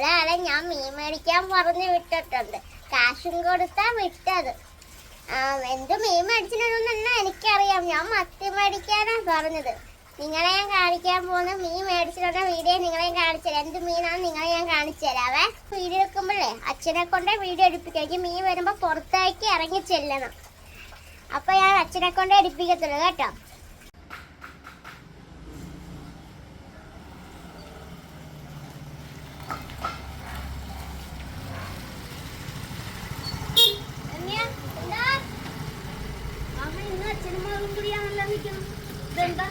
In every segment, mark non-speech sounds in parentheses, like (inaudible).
ഒരാളെ ഞാൻ മീൻ മേടിക്കാൻ പറഞ്ഞു വിട്ടിട്ടുണ്ട്. കാശും കൊടുത്താ വിട്ടത്. എന്ത് മീൻ മേടിച്ചിട്ടുണ്ടെന്ന് എനിക്കറിയാം. ഞാൻ മത്തി മേടിക്കാനാണ് പറഞ്ഞത്. നിങ്ങളെ ഞാൻ കാണിക്കാൻ പോകുന്ന മീൻ മേടിച്ചിട്ടുള്ള വീഡിയോ നിങ്ങളെ ഞാൻ കാണിച്ചു തരാം എന്ത് മീനാണ് നിങ്ങളെ ഞാൻ കാണിച്ചു അവ വീഡിയോ എടുക്കുമ്പോഴേ അച്ഛനെ കൊണ്ടേ വീഡിയോ എടുപ്പിക്കും. മീൻ വരുമ്പോൾ പുറത്തേക്ക് ഇറങ്ങി ചെല്ലണം. അപ്പോൾ ഞാൻ അച്ഛനെ കൊണ്ടേ എടുപ്പിക്കത്തുള്ളൂ കേട്ടോ രമ്യ, എന്താ? ഇതെന്താ?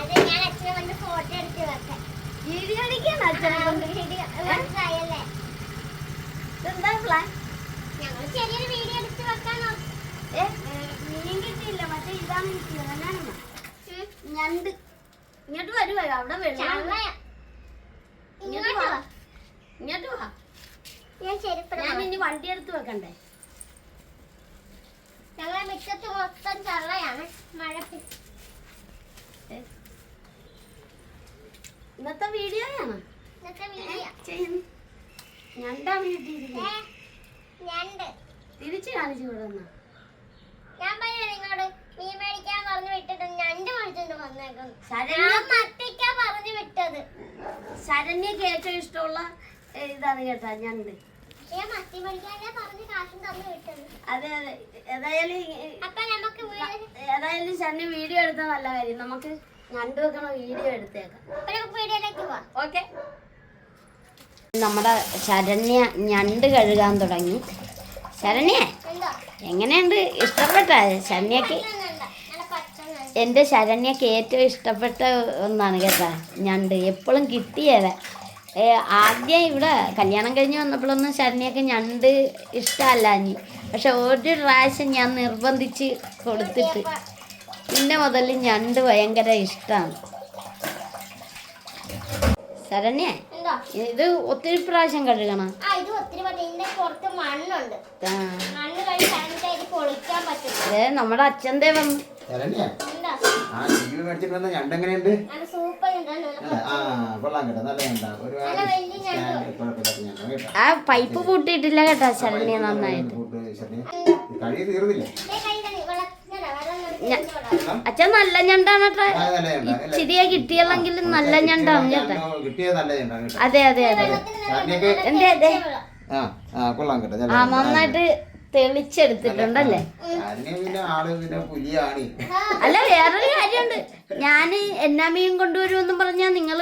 അത് ഞാൻ അച്ഛനെ വന്ന് ഫോട്ടോ എടുത്ത് വെക്കാം. വീഡിയോ അടിക്കാണ് അച്ഛനെ കൊണ്ട്? വീഡിയോ. മനസ്സിലായല്ലേ ഇതെന്താ പ്ലാൻ ഞങ്ങൾ ചെറിയൊരു വീഡിയോ എടുത്ത് വെക്കാനോ? ഏ മീൻ കിട്ടിയില്ല. മറ്റേ ഇതാണ് കിട്ടിയത്. എന്നാണെന്ന് ഞണ്ട്. ഇങ്ങോട്ട് വരുവോ? അവിടെ വെള്ളം ഇങ്ങോട്ട് വാ. ഇങ്ങോട്ട് ഞാൻ ഇനി വണ്ടി എടുത്ത് വെക്കണ്ടേ? ഞങ്ങളെ മുറ്റത്ത് മൊത്തം ചള്ളയാണ്. മഴ ഇന്നത്തെ വീഡിയോയാണ് ഇന്നത്തെ വീഡിയോ ഞണ്ട് തിരിച്ചു കാണിച്ചു ഞാൻ പറയാ നിങ്ങളോട്? മീൻ മേടിക്കാൻ പറഞ്ഞു വിട്ടിട്ട് ഞണ്ട് മേടിച്ചോണ്ട് വന്നേക്കുന്നു. ശരണ്യ ഞാൻ മത്തിക്കാ പറഞ്ഞു വിട്ടത്. ശരണ്യക്ക് ഏറ്റവും ഇഷ്ടമുള്ള ഇതാണ് കേട്ടാ ഞണ്ട്. അതെ അതെ. ഏതായാലും ഏതായാലും വീഡിയോ എടുത്ത നല്ല കാര്യം. നമുക്ക് ഞണ്ട് വെക്കണ വീഡിയോ എടുത്തേക്കാം. ഓക്കെ. നമ്മുടെ ശരണ്യ ഞണ്ട് കഴുകാൻ തുടങ്ങി. ശരണ്യ എങ്ങനെയുണ്ട്? ഇഷ്ടപ്പെട്ട ശരണ്യക്ക്. എന്റെ ശരണ്യക്ക് ഏറ്റവും ഇഷ്ടപ്പെട്ട ഒന്നാണ് കേട്ടാ ഞണ്ട്. എപ്പോഴും കിട്ടിയല്ല ഏ, ആദ്യം ഇവിടെ കല്യാണം കഴിഞ്ഞ് വന്നപ്പോഴൊന്നും ശരണ്യക്ക് ഞണ്ട് ഇഷ്ടമല്ല ഇനി. പക്ഷെ ഒരു പ്രാവശ്യം ഞാൻ നിർബന്ധിച്ച് കൊടുത്തിട്ട് പിന്നെ മുതൽ ഞണ്ട് ഭയങ്കര ഇഷ്ടമാണ്. ശരണ്യ ഇത് ഒത്തിരി പ്രാവശ്യം കഴുകണം. ആ ഇത് ഒത്തിരി പറ്റി ഇതിന്റെ മണ്ണുണ്ട്. ആ. മണ്ണ് കഴിച്ചാൽ ഇത് പൊളിക്കാൻ പറ്റില്ല അതെ നമ്മുടെ അച്ഛൻ വന്നു ഞണ്ടെങ്ങനെയുണ്ട് സൂപ്പർ ആ കൊള്ളാം കേട്ടോ. നല്ല ഒരു നല്ല വലിയ ഞണ്ട്. കുഴപ്പമില്ലാത്ത ഞണ്ടാ. കേട്ടോ. ആ പൈപ്പ് പൂട്ടിയിട്ടില്ല കേട്ടോ ശരണ്യ നന്നായിട്ട്. അച്ഛൻ നല്ല ഞണ്ടാണ് കേട്ടോ കിട്ടിയല്ലെങ്കിൽ നല്ല ഞണ്ടാ ഇച്ചിരിയെ കിട്ടിയില്ലെങ്കിൽ നല്ല ഞണ്ടാണ് കേട്ടോ. അതെ അതെ അതെ. എന്തേ അതെ ആ ആ കൊള്ളാം കേട്ടോ. നല്ല ആ നന്നായിട്ട് തെളിച്ചെടുത്തിട്ടുണ്ടല്ലേ? അല്ല വേറൊരു കാര്യമുണ്ട്. ഞാൻ എന്നാ മീൻ കൊണ്ടുവരുമെന്നും പറഞ്ഞാ നിങ്ങൾ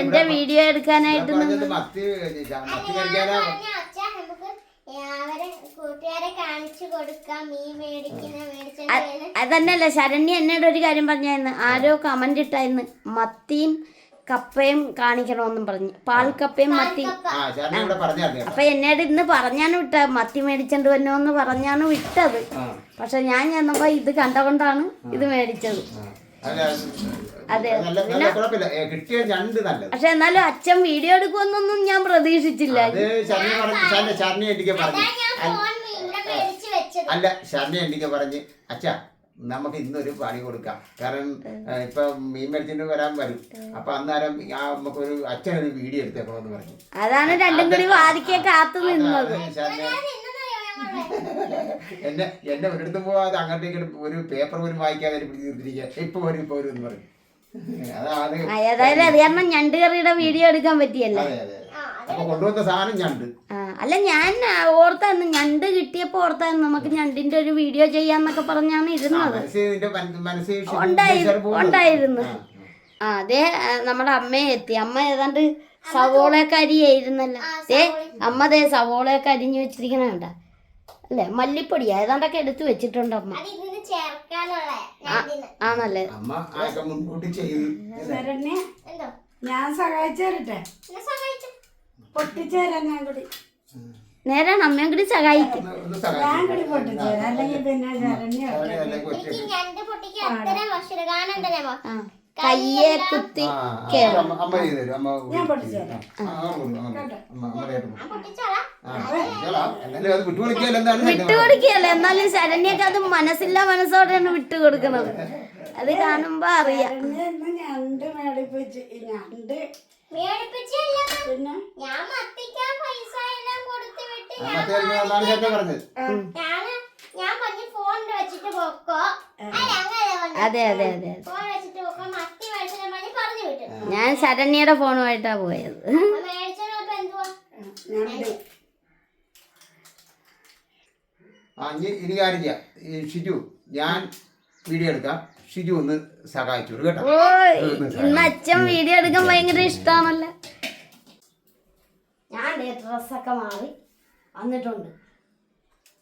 എന്റെ വീഡിയോ എടുക്കാനായിട്ട് അതന്നെയല്ല ശരണ്യ എന്നോട് ഒരു കാര്യം പറഞ്ഞായിരുന്നു. ആരോ കമന്റ് ഇട്ടായിരുന്നു. മത്തിയും കപ്പയും കാണിക്കണമെന്നും പറഞ്ഞു. പാൽക്കപ്പയും മത്തി അപ്പൊ എന്നോട് ഇന്ന് പറഞ്ഞാണ് വിട്ട മത്തി മേടിച്ചോണ്ട് വന്നോന്ന് പറഞ്ഞാണ് വിട്ടത്. പക്ഷെ ഞാൻ ചെന്നപ്പോ ഇത് കണ്ടുകൊണ്ടാണ് ഇത് മേടിച്ചത്. അതെ. പക്ഷെ എന്നാലും അച്ഛൻ വീഡിയോ എടുക്കുമെന്നൊന്നും ഞാൻ പ്രതീക്ഷിച്ചില്ല. അല്ല ശർണി എനിക്ക് പറഞ്ഞ് അച്ഛാ നമുക്ക് ഇന്നൊരു പണി കൊടുക്കാം. കാരണം ഇപ്പൊ മീൻ മരിച്ചിട്ട് വരാൻ വരും. അപ്പൊ അന്നേരം ആ നമുക്കൊരു അച്ഛനൊരു വീഡിയോ എടുത്തേക്കണമെന്ന് പറഞ്ഞു. അതാണ് രണ്ടും കൂടി വാദിക്കാൻ കാത്തു നിന്നത്. എന്നെ എന്നെ ഒരിടത്തും പോവാതെ അങ്ങോട്ടേക്ക് ഒരു പേപ്പർ പോലും വായിക്കാതെ പിടിച്ച് ഇപ്പൊ വരും ഇപ്പൊ വരും എന്ന് ആ, ഏതായാലും അത് കാരണം ഞണ്ട് കറിയുടെ വീഡിയോ എടുക്കാൻ പറ്റിയല്ലേ? അപ്പൊ കൊണ്ടുവന്ന സാധനം ഞണ്ട്. അല്ല ഞാൻ ഓർത്തായിരുന്നു. ഞണ്ട് കിട്ടിയപ്പോ ഓർത്തായിരുന്നു നമുക്ക് ഞണ്ടിന്റെ ഒരു വീഡിയോ ചെയ്യാന്നൊക്കെ പറഞ്ഞാണ് ഇരുന്നത്. മനസ്സിൽ നിന്റെ മന- മനസ്സിൽ ഉണ്ടായി- ഉദ്ദേശിച്ചാണ് പോകുന്നത്. ഉണ്ടായിരുന്നു. ആ, അതെ നമ്മുടെ അമ്മയെ എത്തി. അമ്മ ഏതാണ്ട് സവോളയൊക്കെ അരിയായിരുന്നല്ലോ. ഏ അമ്മ ദേ സവോളയൊക്കെ അരിഞ്ഞു വെച്ചിരിക്കണ കണ്ട? അല്ലേ മല്ലിപ്പൊടിയാ. ഏതാണ്ടൊക്കെ എടുത്തു വെച്ചിട്ടുണ്ട് അമ്മ. അത് ഇതിന് ചേർക്കാനുള്ള ഞണ്ടിന്. ആണല്ലേ? ഞാൻ സഹായിച്ചു തരട്ടെ? ഞാൻ കൂടി. നേരാണ് അമ്മയും കൂടി സഹായിക്കും. കയ്യെ കുത്തി വിട്ടുകൊടുക്കുകയല്ല എന്നാലും ശരണ്യൊക്കെ അത് മനസ്സില്ലാ മനസ്സോടെയാണ് വിട്ടുകൊടുക്കുന്നത് അത് കാണുമ്പോ അറിയാം. ഈ കൊടുത്തു ഞാൻ പറഞ്ഞത്. ഞാൻ പറഞ്ഞു ഫോൺ വെച്ചിട്ട് പോക്കോ? അതെ അതെ അതെ ഫോൺ വെച്ചിട്ട് പോക്കോ മത്തി പറഞ്ഞ് പറഞ്ഞു വിട്ടു. ഞാൻ ശരണ്യയുടെ ഫോണുമായിട്ടാ പോയത്. എന്തുവാ? ആ ഇനി ഇനി കാര്യം ചെയ്യാം. ഈ ഷിജു ഞാൻ വീഡിയോ എടുക്കാം. ഷിജു ഒന്ന് സഹായിച്ചു കേട്ടോ. ഇന്ന് അച്ഛൻ വീഡിയോ എടുക്കാൻ ഭയങ്കര ഇഷ്ടമാണല്ലോ ഞാൻ ഡ്രസ്സൊക്കെ മാറി വന്നിട്ടുണ്ട്.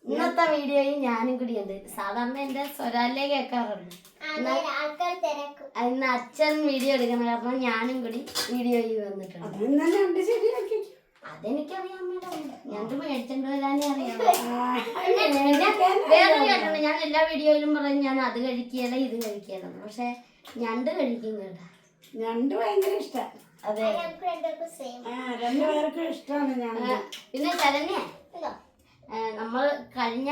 ഇന്നത്തെ വീഡിയോയിൽ ഞാനും കൂടി ഉണ്ട്. സാധാരണ എന്റെ സ്വരാലേ കേൾക്കാറുണ്ട്. അങ്ങനെ ആൾക്കാർ തിരക്കും. ഇന്ന് അച്ഛൻ വീഡിയോ എടുക്കുന്ന കാരണം ഞാനും കൂടി വീഡിയോയിൽ വന്നിട്ടുണ്ട് അത് ഇന്ന് ഞണ്ട് ശരിയാക്കി അതെനിക്കറിയാൻ ഞണ്ട് മേടിച്ചോണ്ട് വരാനേ അറിയാം (laughs) വേറെ കേട്ടുണ്ട് ഞാൻ എല്ലാ വീഡിയോയിലും പറയും ഞാൻ അത് കഴിക്കുകയല്ല ഇത് കഴിക്കുകയല്ല പക്ഷെ ഞണ്ട് കഴിക്കും കേട്ടാ. ഞണ്ട് ഭയങ്കര ഇഷ്ടം. അതെ. ഞങ്ങൾക്ക് രണ്ടുപേർക്കും സെയിം ആ രണ്ടുപേർക്കും ഇഷ്ടമാണ് ഞണ്ട്. പിന്നെ ശരണ്യ നമ്മൾ കഴിഞ്ഞ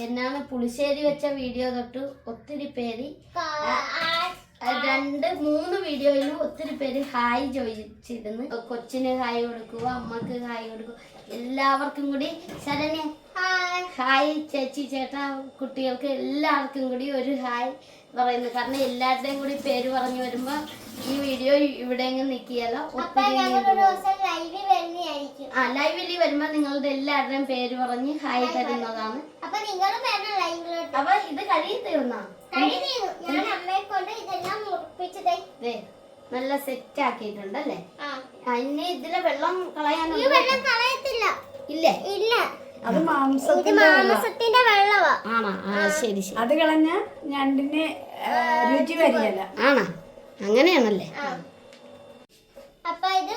എന്നാണ് പുളിശ്ശേരി വെച്ച വീഡിയോ തൊട്ട് ഒത്തിരി പേര് ആ, രണ്ട് മൂന്ന് വീഡിയോയിലും ഒത്തിരി പേര് ഹായ് ചോദിച്ചിരുന്നു. കൊച്ചിന് ഹായ് കൊടുക്കുക അമ്മയ്ക്ക് ഹായ് കൊടുക്കുക. എല്ലാവർക്കും കൂടി ശരണ്യ. ഹായ്. ഹായ് ചേച്ചി ചേട്ട കുട്ടികൾക്ക് എല്ലാവർക്കും കൂടി ഒരു ഹായ് പറയുന്നു. കാരണം എല്ലാവരുടെയും കൂടി പേര് പറഞ്ഞു വരുമ്പോൾ ഈ വീഡിയോ ഇവിടെ വരുന്നതായിരിക്കും. ആ ലൈവിൽ വരുമ്പോൾ നിങ്ങളുടെ എല്ലാവരുടെയും പേര് പറഞ്ഞ് ഹായ് തരുന്നതാണ്. അപ്പൊ ഇത് കഴിയും. തീർന്നാ നല്ല സെറ്റ് ആക്കിയിട്ടുണ്ട് അല്ലേ ഇനി ഇതിലെ വെള്ളം ഈ വെള്ളം കളയത്തില്ല. ഇല്ലേ. ഇല്ല. അത് മാംസത്തിന്റെ വെള്ളം. മാംസത്തിന്റെ വെള്ളവാ. ആണോ? ആ ശരി ശരി. അത് കളഞ്ഞ ഞണ്ടിന് രുചി വരികയല്ല. ആണോ? അങ്ങനെയാണല്ലേ? അപ്പൊ ഇത്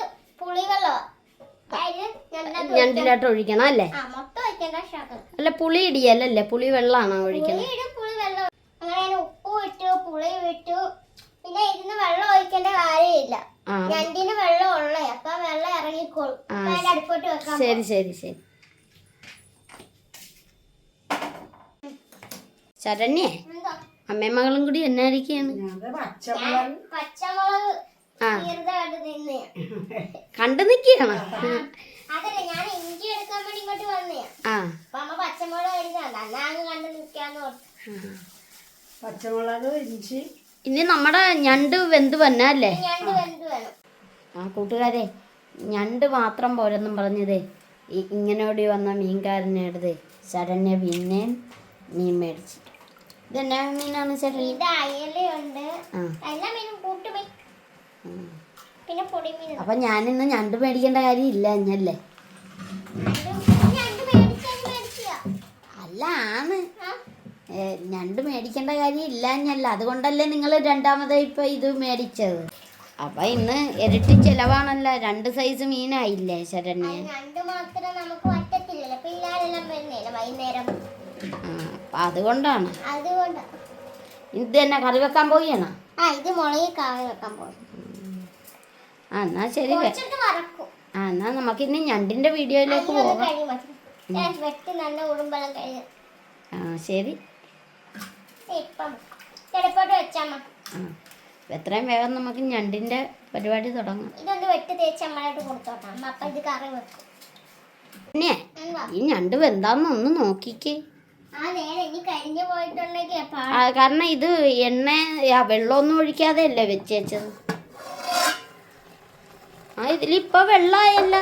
ഞണ്ടത് ഞണ്ടിലോട്ട് ഒഴിക്കണം. അല്ലേ? ആ മൊത്തം വയ്ക്കേണ്ട അല്ല പുളി ഇടിയല്ലേ? പുളി വെള്ളമാണോ ഒഴിക്കണം? പുളി വെള്ളം അങ്ങനെ ഉപ്പ് ഇട്ടു പുളി വിട്ടു പിന്നെ ഇതിന് വെള്ളം ഒഴിക്കേണ്ട കാര്യമില്ല. ഞണ്ടിന് വെള്ളം ഉള്ളേ അപ്പൊ വെള്ളം ഇറങ്ങിക്കോളും. അടുപ്പോട്ട് വെക്കാം ശരി ശരി ശരി. ശരണ്യേ അമ്മേ മകളും കൂടി ആ. തീർത്ത കണ്ട് ഓർത്തു. പച്ചമുളക് ഇഞ്ചി ഇനി നമ്മുടെ ഞണ്ട് വെന്ത് വന്നല്ലേ ആ കൂട്ടുകാരെ ഞണ്ട് മാത്രം പോരെന്നും പറഞ്ഞതേ. ഇങ്ങനോടി വന്ന മീൻകാരനെ എടുത്ത് ശരണ്യ പിന്നെ മീൻ മേടിച്ചു ഇതെന്നാ മീനാണ് ശരണ്യ? അപ്പം ഞാനിന്ന് ഞണ്ട് മേടിക്കേണ്ട കാര്യമില്ല അഞ്ഞല്ലേ ഏ, ഞണ്ട് മേടിക്കേണ്ട കാര്യം ഇല്ല എന്നല്ല അതുകൊണ്ടല്ലേ നിങ്ങൾ രണ്ടാമത് ഇപ്പം ഇത് മേടിച്ചത്. അപ്പം ഇന്ന് ഇരട്ടി ചെലവാണല്ലോ. രണ്ട് സൈസ് മീനായില്ലേ ശരണ്യ? രണ്ട് നമുക്ക് അപ്പം അതുകൊണ്ടാണ്. ഇത് തന്നെ കറി വെക്കാൻ പോവുകയാണ് ആ ഇത് കറി വെക്കാൻ പോകും ആ എന്നാ ശരി. എന്നാ നമുക്ക് ആ എന്നാ നമുക്കിനി ഞണ്ടിന്റെ വീഡിയോയിലേക്ക് പോകാം. ആ ശരി ഇപ്പം കിടപ്പോട്ട് വെച്ചാൽ മതി ആ എത്രയും വേഗം നമുക്ക് ഞണ്ടിന്റെ പരിപാടി തുടങ്ങാം. ഇതൊന്ന് വെട്ടി തേച്ച് അമ്മയോട്ട് കൊടുത്തോട്ടെ. അമ്മ അപ്പം ഇത് കറി വെക്കും. പിന്നെ ഈ ഞണ്ട് വെന്താന്ന് ഒന്ന് നോക്കിക്കേ. കാരണം ഇത് എണ്ണ വെള്ളമൊന്നും ഒഴിക്കാതെ അല്ലേ വെച്ചേച്ചത്. ആ ഇതിലിപ്പോ വെള്ളമായല്ല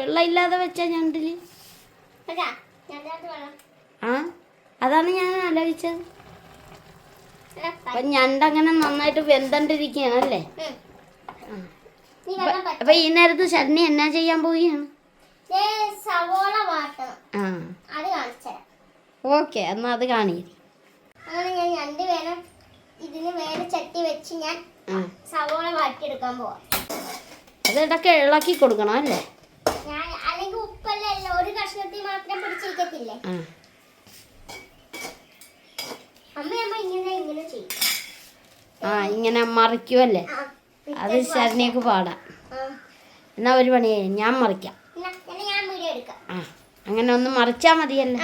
വെള്ളം ഇല്ലാതെ വെച്ച ഞണ്ടിൽ. ആ അതാണ് ഞാൻ ആലോചിച്ചത്. അപ്പം ഞണ്ടങ്ങനെ നന്നായിട്ട് വെന്തണ്ടിരിക്കുകയാണല്ലേ അല്ലേ? അപ്പം ഈ നേരത്ത് ചട്നി എന്നാ ചെയ്യാൻ പോവുകയാണ്? സവോള വാട്ടണം. അത് കാണിച്ചുതരാം ഓക്കെ എന്നാ അത് കാണിയത് അങ്ങനെ ഞാൻ ഞണ്ട് വേണം ഇതിന് വേറെ ചട്ടി വെച്ച് ഞാൻ സവോള വാട്ടിയെടുക്കാൻ പോവാം. അത് ഇടയ്ക്ക് ഇളക്കി കൊടുക്കണം അല്ലേ? ഞാൻ അല്ലെങ്കിൽ ഉപ്പല്ലേ ഒരു കഷ്ണത്തിൽ മാത്രം പിടിച്ചിരിക്കത്തില്ലേ? ആ ഇങ്ങനെ മറിക്കുമല്ലേ അത് ശരണിയൊക്കെ പാടാം. എന്നാ ഒരു പണി ഞാൻ മറിക്കാം. ആ അങ്ങനെ ഒന്ന് മറിച്ചാ മതിയല്ലേ.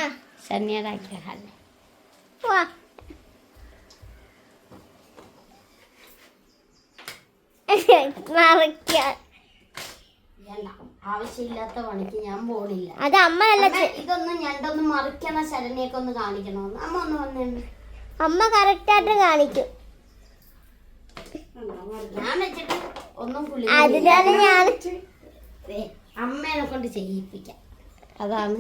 ശരണിയുടെ മറിക്കാൻ. വേണ്ട ആവശ്യമില്ലാത്ത പണിക്ക് ഞാൻ പോണില്ല. അത് അമ്മ ഇതൊന്ന് ഞണ്ടൊന്ന് മറിക്കണ ശരണിയൊക്കെ ഒന്ന് കാണിക്കണമെന്ന് അമ്മ ഒന്ന് വന്നേണ്ട് അമ്മ കറക്റ്റായിട്ട് കാണിക്കും. അതിനാണ് ഞാൻ അമ്മേനെ കൊണ്ട് ചെയ്യിപ്പിക്കാം. അതാണ്.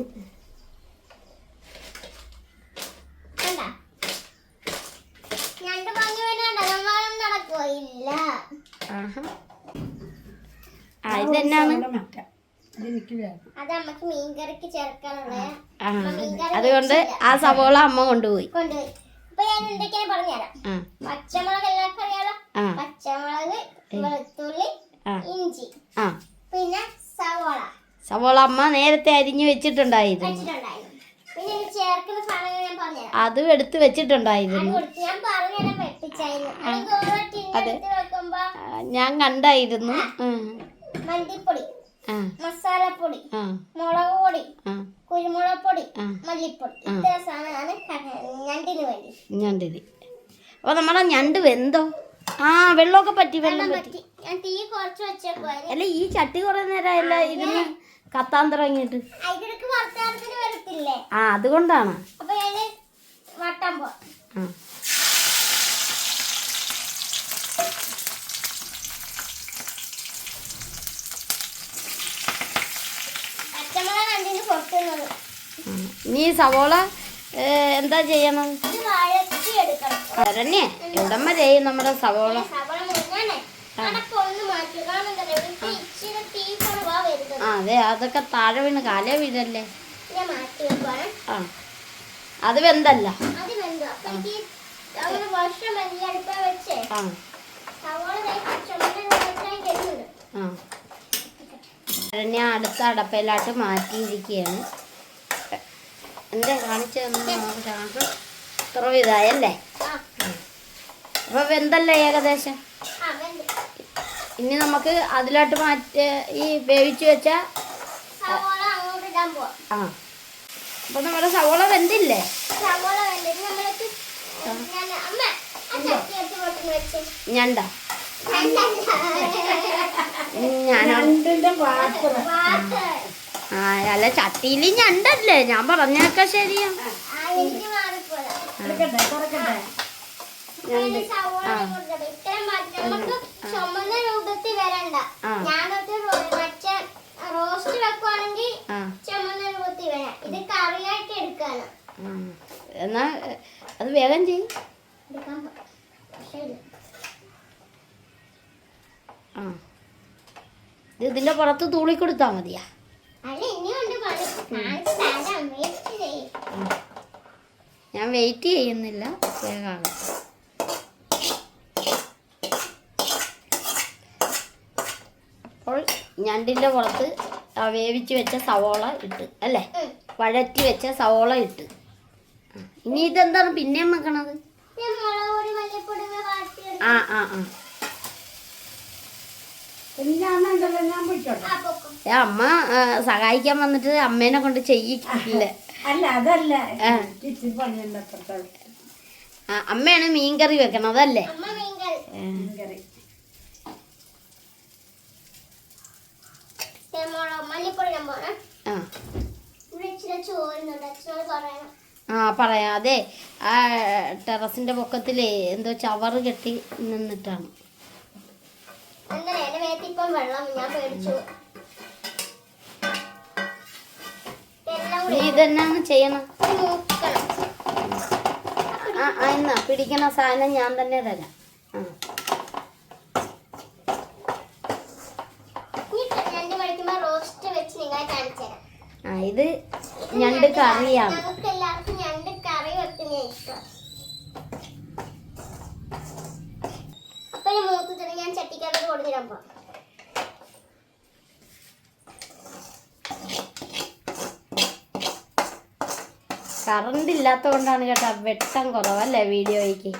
അതുകൊണ്ട് ആ സവോള അമ്മ കൊണ്ടുപോയി. കൊണ്ടുപോയി. ഞാൻ എന്തൊക്കെയാണ് പറഞ്ഞുതരാം. പച്ചമുളക് എല്ലാവർക്കും അറിയാലോ? പച്ചമുളക് വെളുത്തുള്ളി ഇഞ്ചി. പിന്നെ സവോള. സവോള അമ്മ നേരത്തെ അരിഞ്ഞു വെച്ചിട്ടുണ്ടായിരുന്നു. അതും എടുത്ത് വെച്ചിട്ടുണ്ടായിരുന്നു. അത് ഞാൻ കണ്ടായിരുന്നു. മല്ലിപ്പൊടി. മസാലപ്പൊടി മുളക് പൊടി കുരുമുളക് പൊടി മല്ലിപ്പൊടി. ഇത്ര സാധനമാണ് ഞണ്ടിന് വേണ്ടി. ഞണ്ടിരി അപ്പോൾ നമ്മുടെ ഞണ്ട് വെന്തോ? ആ വെള്ളമൊക്കെ പറ്റി വെള്ളം പറ്റി. ഞാൻ തീ കുറച്ച് വെച്ചേക്കുവാ. അല്ല ഈ ചട്ടി കുറേ നേരമല്ല ഇതിന് കത്താൻ തുടങ്ങിയിട്ട്. വരത്തില്ലേ? ആ അതുകൊണ്ടാണ്. അപ്പൊ ഞാൻ വട്ടാൻ പോ ആ പച്ചമുളക് കണ്ടിന് പൊട്ടുന്നത് ആ. നീ സവോള എന്താ ചെയ്യണം? ഇത് എന്തമ്മ എവിടം ചെയ്യും നമ്മുടെ സവോള. ആ. അതെ അതൊക്കെ താഴെ വീണ് കാലേ വീഴല്ലേ? ആ. അത് വെന്തല്ല. അത് വെന്തു അപ്പൊ എനിക്ക് അങ്ങനെ വർഷം വലിയ അടുപ്പ വെച്ച് ആ ശരണ്യ അടുത്ത അടപ്പയിലാട്ട് മാറ്റിയിരിക്കുകയാണ്. എന്താ കാണിച്ചു ഇത്ര ഇതായല്ലേ? അപ്പൊ വെന്തല്ലേ ഏകദേശം? ഇനി നമുക്ക് അതിലോട്ട് മാറ്റി ഈ വേവിച്ച് വെച്ച ആ. അപ്പൊ നമ്മുടെ സവോള വെന്തില്ലേ? ഞണ്ട. ഞാൻ രണ്ടിന്റെ പാത്രം ആ അല്ല ചട്ടിയിൽ ഞണ്ടല്ലേ? ഞാൻ പറഞ്ഞൊക്കെ ശരിയാ. ആ എനിക്ക് മാറിപ്പോയതാ തുറക്കട്ടെ തുറക്കട്ടെ ഞാൻ സവോള അങ്ങോട്ട് ഇടാം. ഇത്രയും മാറ്റി നമുക്ക് ചുമന്ന രൂപത്തിൽ വരണ്ട ആ. ഞാനൊക്കെ റോ- മറ്റേ റോസ്റ്റ് വെക്കുവാണെങ്കിൽ ആ ചുമന്ന രൂപത്തിൽ വരാം ഇത് കറിയായിട്ട് എടുക്കാനോ ആ. എന്നാ എ, അത് വേഗം ചെയ്യും എടുക്കാൻ പ- പക്ഷേ ഇല്ല. ആ പുറത്ത് തൂളി കൊടുത്താൽ മതിയാ. ഞാൻ വെയിറ്റ് ചെയ്യുന്നില്ല. വേഗമാണ് അപ്പോൾ ഞണ്ടിന്റെ പുറത്ത് വേവിച്ച് വെച്ച സവോള ഇട്ട് അല്ലേ? വഴറ്റി വെച്ച സവോള ഇട്ട്. ഇനി ഇതെന്താണ് പിന്നെയും വെക്കണത്? ആ ആ ആ ഞാനുണ്ടല്ലോ ഞാൻ പോയിക്കോട്ടെ ആ പൊക്കും ഏ, അമ്മ ആ, സഹായിക്കാൻ വന്നിട്ട് അമ്മേനെ കൊണ്ട് ചെയ്യിക്കില്ല അല്ല അതല്ല. അമ്മയാണ് മീൻകറി വെക്കണത് അല്ലേ? അച്ഛനോട് പറയണം. ആ പറയാം. അതെ ആ ടെറസിന്റെ പൊക്കത്തിലേ എന്തോ ചവറ് കെട്ടി നിന്നിട്ടാണ്. എന്താ എന്റെ മേത്ത് ഇപ്പം വെള്ളം ഞാൻ പേടിച്ചു ഇതെന്നാണ് ചെയ്യണം? ആ എന്നാ പിടിക്കണ സാധനം ഞാൻ തന്നെ തരാം. ആ. ഇത് ഞണ്ട് കറിയാണ്. ഞണ്ട് കറി വെക്കുന്ന ഇഷ്ടം അപ്പൊ ഈ മൂത്തത്തിന് ഞാൻ ചട്ടിക്കകത്ത് കൊടുത്തിടാൻ പോവാം. കറണ്ട് ഇല്ലാത്ത കൊണ്ടാണ് കേട്ടോ വെട്ടം കുറവല്ലേ വീഡിയോയ്ക്ക്.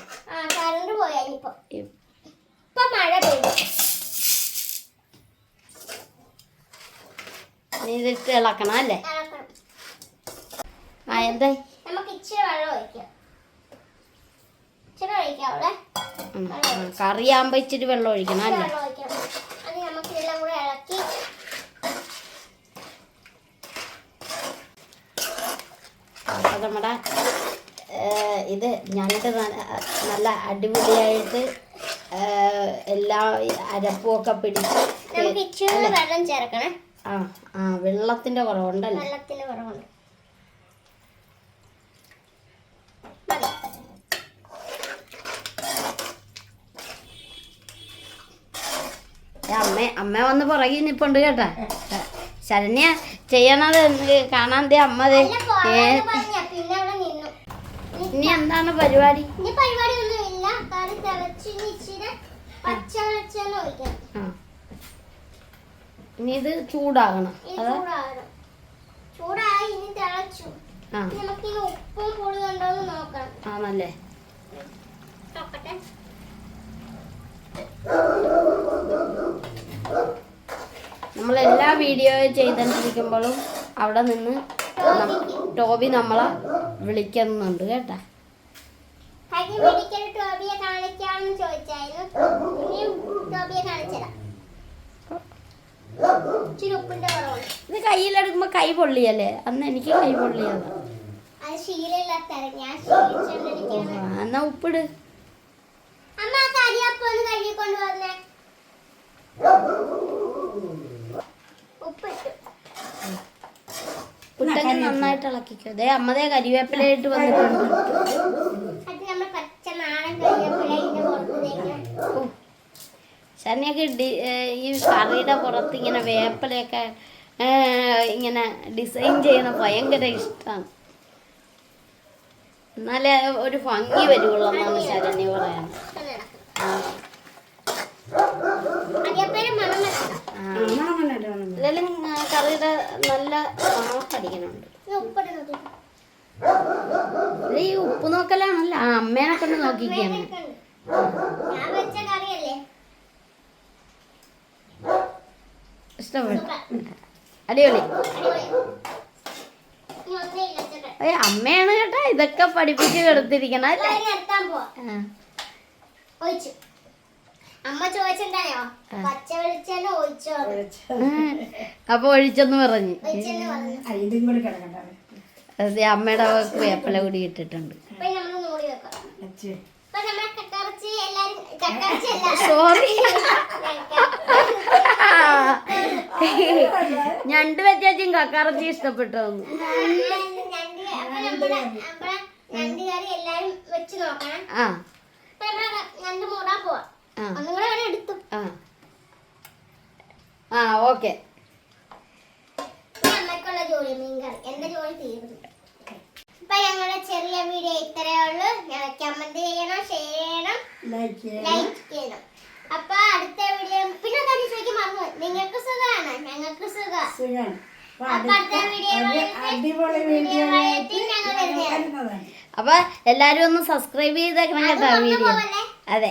കറണ്ട് പോയാ ഇനിയിപ്പോ. ഇപ്പൊ. മഴ പെയ്തു. നീ ഇതിട്ട് ഇളക്കണം അല്ലേ? ആ എന്തായി നമുക്ക് ഇച്ചിരി വെള്ളം ഒഴിക്കാം. ഇച്ചിരി ഒഴിക്കാം അവിടെ. കറിയാകുമ്പോൾ ഇച്ചിരി വെള്ളം ഒഴിക്കണം അല്ലേ? അത് നമുക്ക് എല്ലാം കൂടെ ഇളക്കി. അപ്പം നമ്മുടെ ഇത് ഞണ്ട് നല്ല അടിപൊളിയായിട്ട് എല്ലാ അരപ്പും ഒക്കെ പിടിച്ച് വെള്ളം ചേർക്കണം. ആ ആ വെള്ളത്തിന്റെ കുറവുണ്ടല്ലോ? വെള്ളത്തിന്റെ കുറവുണ്ട്. അമ്മ വന്ന് പുറകെ നിപ്പുണ്ട് കേട്ടാ. ശരണ്യ ചെയ്യണത് കാണാൻ അമ്മ ഇനി എന്താണ് പരിപാടി? ഇനി ഇത് ചൂടാകണം. അത്. ചൂടായി ഇനി തിളച്ചു. ആ. നമുക്കിനി ഉപ്പും എന്ന് നോക്കണം. ആണല്ലേ? നോക്കട്ടെ. നമ്മൾ എല്ലാ വീഡിയോ ചെയ്തുകൊണ്ടിരിക്കുമ്പോഴും അവിടെ നിന്ന് ടോബി നമ്മളെ വിളിക്കുന്നുണ്ട് കേട്ടാ. ടോബിയെ കാണിക്കാമെന്ന് ചോദിച്ചായിരുന്നു. ടോബിയെ ഇത് കയ്യിലെടുക്കുമ്പോ കൈ പൊള്ളിയല്ലേ? അന്ന് എനിക്ക് കൈ പൊള്ളിയതാ. എന്നാ ഉപ്പിട്. ഉട്ടെങ്കിൽ നന്നായിട്ട് ഇളക്കിക്കോ. ദേ അമ്മതേ കരിവേപ്പിലയിട്ട് വന്നിട്ടുണ്ട്. അത് ശനിയൊക്കെ ഡി ഈ കറിയുടെ പുറത്ത് ഇങ്ങനെ വേപ്പിലയൊക്കെ ഇങ്ങനെ ഡിസൈൻ ചെയ്യുന്ന ഭയങ്കര ഇഷ്ടമാണ് എന്നാലേ ഒരു ഭംഗി വരുള്ളൂ എന്നാണ് ശരണ്യ പറയുന്നത്. കറിയുടെ നല്ല ഉപ്പിട്ട് ഈ ഉപ്പ് നോക്കലാണല്ല. ആ അമ്മേനെ കൊണ്ട് നോക്കിക്കാണ് ഇഷ്ടപ്പെട്ടു. അടിപൊളി. അമ്മയാണ് കേട്ടാ ഇതൊക്കെ പഠിപ്പിച്ച് കൊടുത്തിരിക്കണം അല്ലേ ഇനി നിർത്താൻ പോവാ ആ. ഒഴിച്ചു അമ്മ ചോദിച്ചിട്ടുണ്ടായോ പച്ച വെളിച്ചെണ്ണ ഒഴിച്ചോ അപ്പൊ ഒഴിച്ചെന്ന് പറഞ്ഞു. ഇതും കൂടി കിടക്കണ്ട. അത് അമ്മയുടെ വകക്ക് വേപ്പില കൂടി ഇട്ടിട്ടുണ്ട്. സോറി ഞണ്ട് വെച്ചും കക്കറച്ചി ഇഷ്ടപ്പെട്ടോന്ന്. ഞണ്ട് കറി എല്ലാരും വെച്ച് നോക്കണം. ആ അപ്പൊ നമ്മളെ ഞണ്ട് മൂടാൻ പോവാം ആ. ഓക്കെ. അപ്പൊ ഞങ്ങളുടെ ചെറിയ വീഡിയോ ഇത്രയേ ഉള്ളൂ. കമന്റ് ചെയ്യണം ഷെയർ ചെയ്യണം ലൈക്ക് ചെയ്യണം. അപ്പൊ അടുത്ത വീഡിയോ പിന്നെ തന്നെ ചോദിക്കാൻ മറന്നു നിങ്ങൾക്ക് സുഖമാണ് ഞങ്ങൾക്ക് സുഖം. സുഖം. അപ്പൊ ഞങ്ങൾ എല്ലാരും ഒന്ന് സബ്സ്ക്രൈബ് ചെയ്തേക്കണം കേട്ടോ വീഡിയോ പോവല്ലേ? അതെ